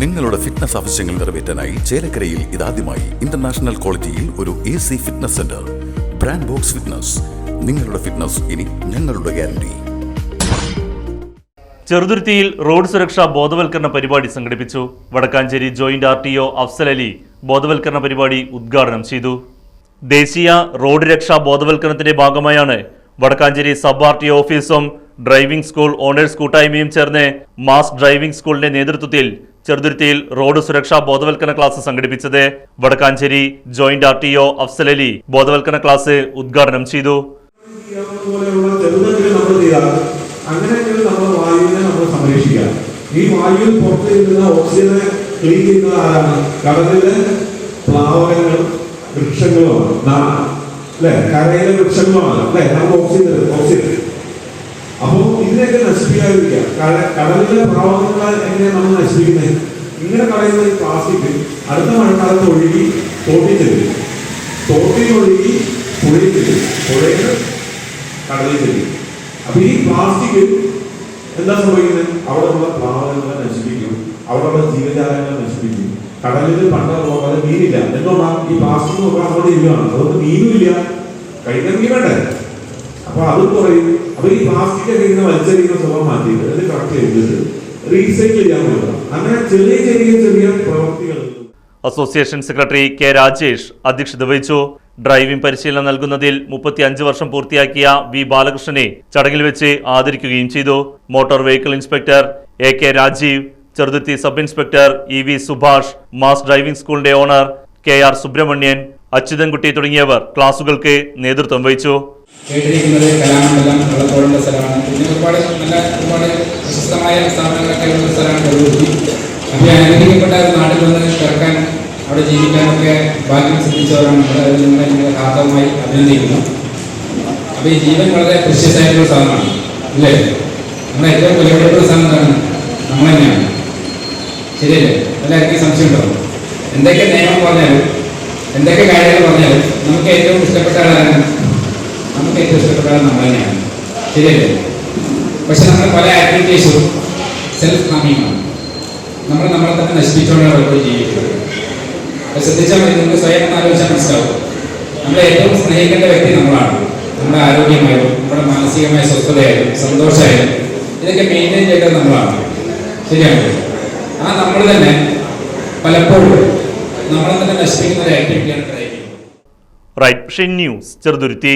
നിങ്ങളുടെ ഫിറ്റ്നസ് ആവശ്യങ്ങൾ നിറവേറ്റാനായി ചേലക്കരയിൽ ഇതാദ്യമായി ഇന്റർനാഷണൽ ക്വാളിറ്റിയിൽ ഒരു A C fitness centre brand box fitness നിങ്ങളുടെ ഫിറ്റ്നസ് ഇനി ഞങ്ങളുടെ ഗ്യാരണ്ടി ചെറുതുരുത്തിയിൽ റോഡ് സുരക്ഷാ ബോധവൽക്കരണ പരിപാടി സംഘടിപ്പിച്ചു. Vadakkanchery joint R T O Afsal Ali ബോധവൽക്കരണ പരിപാടി ഉദ്ഘാടനം ചെയ്തു. ദേശീയ റോഡ് രക്ഷാ ബോധവൽക്കരണത്തിന്റെ ഭാഗമായാണ് വടക്കാഞ്ചേരി സബ് ആർ ടി ഓഫീസും ഡ്രൈവിംഗ് സ്കൂൾ ഓണേഴ്സ് കൂട്ടായ്മയും ചേർന്ന് മാസ് ഡ്രൈവിംഗ് സ്കൂളിന്റെ നേതൃത്വത്തിൽ ചെറുതുരുത്തിയിൽ റോഡ് സുരക്ഷാ ബോധവൽക്കരണ ക്ലാസ് സംഘടിപ്പിച്ചത് Vadakkanchery joint R T O Afsal Ali ബോധവൽക്കരണ ക്ലാസ് ഉദ്ഘാടനം ചെയ്തു. അങ്ങനെയെങ്കിലും നമ്മൾ വായുവിനെ നമ്മൾ സംരക്ഷിക്കുക. ഈ വായുവിൽ പുറത്തു നിൽക്കുന്ന ഓക്സിജനെ ക്ലീൻ ചെയ്യുന്നത് കടലിലെ പ്ലാവകങ്ങളും വൃക്ഷങ്ങളുമാണ്. അല്ലേ? കരയിലെ വൃക്ഷങ്ങളുമാണ്. അല്ലെ? നമുക്ക് ഓക്സിജൻ ഓക്സിജൻ. കട- കടലിലെ പ്രവാഹങ്ങളെ എങ്ങനെയാണ് നമ്മൾ നശിപ്പിക്കുന്നത്? ഇങ്ങനെ കളയുന്ന ഈ പ്ലാസ്റ്റിക് അടുത്ത മഴക്കാലത്ത് ഒഴുകി തോട്ടിൽ ചെല്ലും. തോട്ടിൽ ഒഴുകി പുഴയിൽ ചെല്ലും. പുഴയിൽ കടലിൽ ചെല്ലും. അപ്പൊ ഈ പ്ലാസ്റ്റിക് എന്താ സംഭവിക്കുന്നത്? അവിടെയുള്ള പ്രവാഹങ്ങളെ നശിപ്പിക്കും. അവിടെയുള്ള ജീവജാലങ്ങളെ നശിപ്പിക്കും. കടലിൽ പണ്ട് പോലെ മീനില്ല. എന്തുകൊണ്ടാണ് ഈ പ്ലാസ്റ്റിക് നോക്കാൻ അങ്ങോട്ട് ഇരിക്കുകയാണ് അതുകൊണ്ട് മീനും ഇല്ല. കഴിക്കാൻ മീൻ വേണ്ടേ? അപ്പൊ അത് കുറയും. അപ്പൊ ഈ പ്ലാസ്റ്റിക് ഒക്കെ ഇങ്ങനെ വലിച്ചെറിയുന്ന സ്വഭാവം മാറ്റിയിട്ട് അത് കറക്റ്റ് ചെയ്തിട്ട് റീസൈക്കിൾ ചെയ്യാൻ പറ്റുക അങ്ങനെ ചെറിയ ചെറിയ ചെറിയ പ്രവൃത്തികൾ അസോസിയേഷൻ സെക്രട്ടറി കെ രാജേഷ് അധ്യക്ഷത വഹിച്ചു. ഡ്രൈവിംഗ് പരിശീലനം നൽകുന്നതിൽ മുപ്പത്തി അഞ്ച് വർഷം പൂർത്തിയാക്കിയ വി ബാലകൃഷ്ണനെ ചടങ്ങിൽ വെച്ച് ആദരിക്കുകയും ചെയ്തു. Motor vehicle inspector A K Rajeev Cheruthuruthy sub inspector E V Subhash mass driving സ്കൂളിന്റെ owner K R Subramanian Achuthankutty തുടങ്ങിയവർ ക്ലാസുകൾക്ക് നേതൃത്വം വഹിച്ചു. കേട്ടിരിക്കുന്നത് കലാമണ്ഡലം വെള്ളത്തോടുള്ള സ്ഥലമാണ്. പിന്നെ ഒരുപാട് നല്ല ഒരുപാട് പ്രശസ്തമായ സ്ഥാപനങ്ങളൊക്കെ ഉള്ള സ്ഥലമാണ് ചെറുതുരുത്തി അപ്പോൾ അനുഗ്രഹിക്കപ്പെട്ട നാട്ടിൽ വന്ന് കിടക്കാൻ അവിടെ ജീവിക്കാനൊക്കെ ഭാഗ്യം സിദ്ധിച്ചവരാണ് അതായത് നിങ്ങളെ നിങ്ങളെ ഹാർദവമായി അഭിനന്ദിക്കുന്നു. അപ്പോൾ ഈ ജീവൻ വളരെ പ്രശസ്തമായിട്ടുള്ള സ്ഥലമാണ് അല്ലേ? നമ്മളെ ഏറ്റവും കൊല്ലപ്പെട്ട സാധനം എന്താണ്? നമ്മൾ തന്നെയാണ്. ശരിയല്ലേ? എല്ലാവർക്കും സംശയം ഉണ്ടാവും എന്തൊക്കെ നിയമം പറഞ്ഞാലും എന്തൊക്കെ കാര്യങ്ങൾ പറഞ്ഞാലും നമുക്ക് ഏറ്റവും ഇഷ്ടപ്പെട്ട ആളാണ് ഏറ്റവും ഇഷ്ടപ്പെട്ട നമ്മൾ തന്നെയാണ്. ശരിയല്ലേ? പക്ഷെ നമ്മൾ പല ആക്ടിവിറ്റീസും സെൽഫ് ഹാമിങ്ങാണ് നമ്മൾ നമ്മളെ തന്നെ നശിപ്പിച്ചുകൊണ്ടാണ് പലപ്പോഴും ജീവിക്കുന്നത്. അപ്പോൾ ശ്രദ്ധിച്ചാൽ മതി നിങ്ങൾക്ക് സ്വയം ആലോചിച്ചാൽ മനസ്സിലാവും. നമ്മളെ ഏറ്റവും സ്നേഹിക്കേണ്ട വ്യക്തി നമ്മളാണ്. നമ്മുടെ ആരോഗ്യമായാലും നമ്മുടെ മാനസികമായ സ്വസ്ഥതയായാലും സന്തോഷമായാലും ഇതൊക്കെ മെയിന്റെയിൻ ചെയ്യേണ്ടത് നമ്മളാണ്. ശരിയാണ്. ആ നമ്മൾ തന്നെ പലപ്പോഴും നമ്മളെ തന്നെ നശിപ്പിക്കുന്ന ഒരു ആക്ടിവിറ്റിയാണ് ഡ്രൈവിംഗ് റൈറ്റ് ന്യൂസ് ചെറുതുരുത്തി.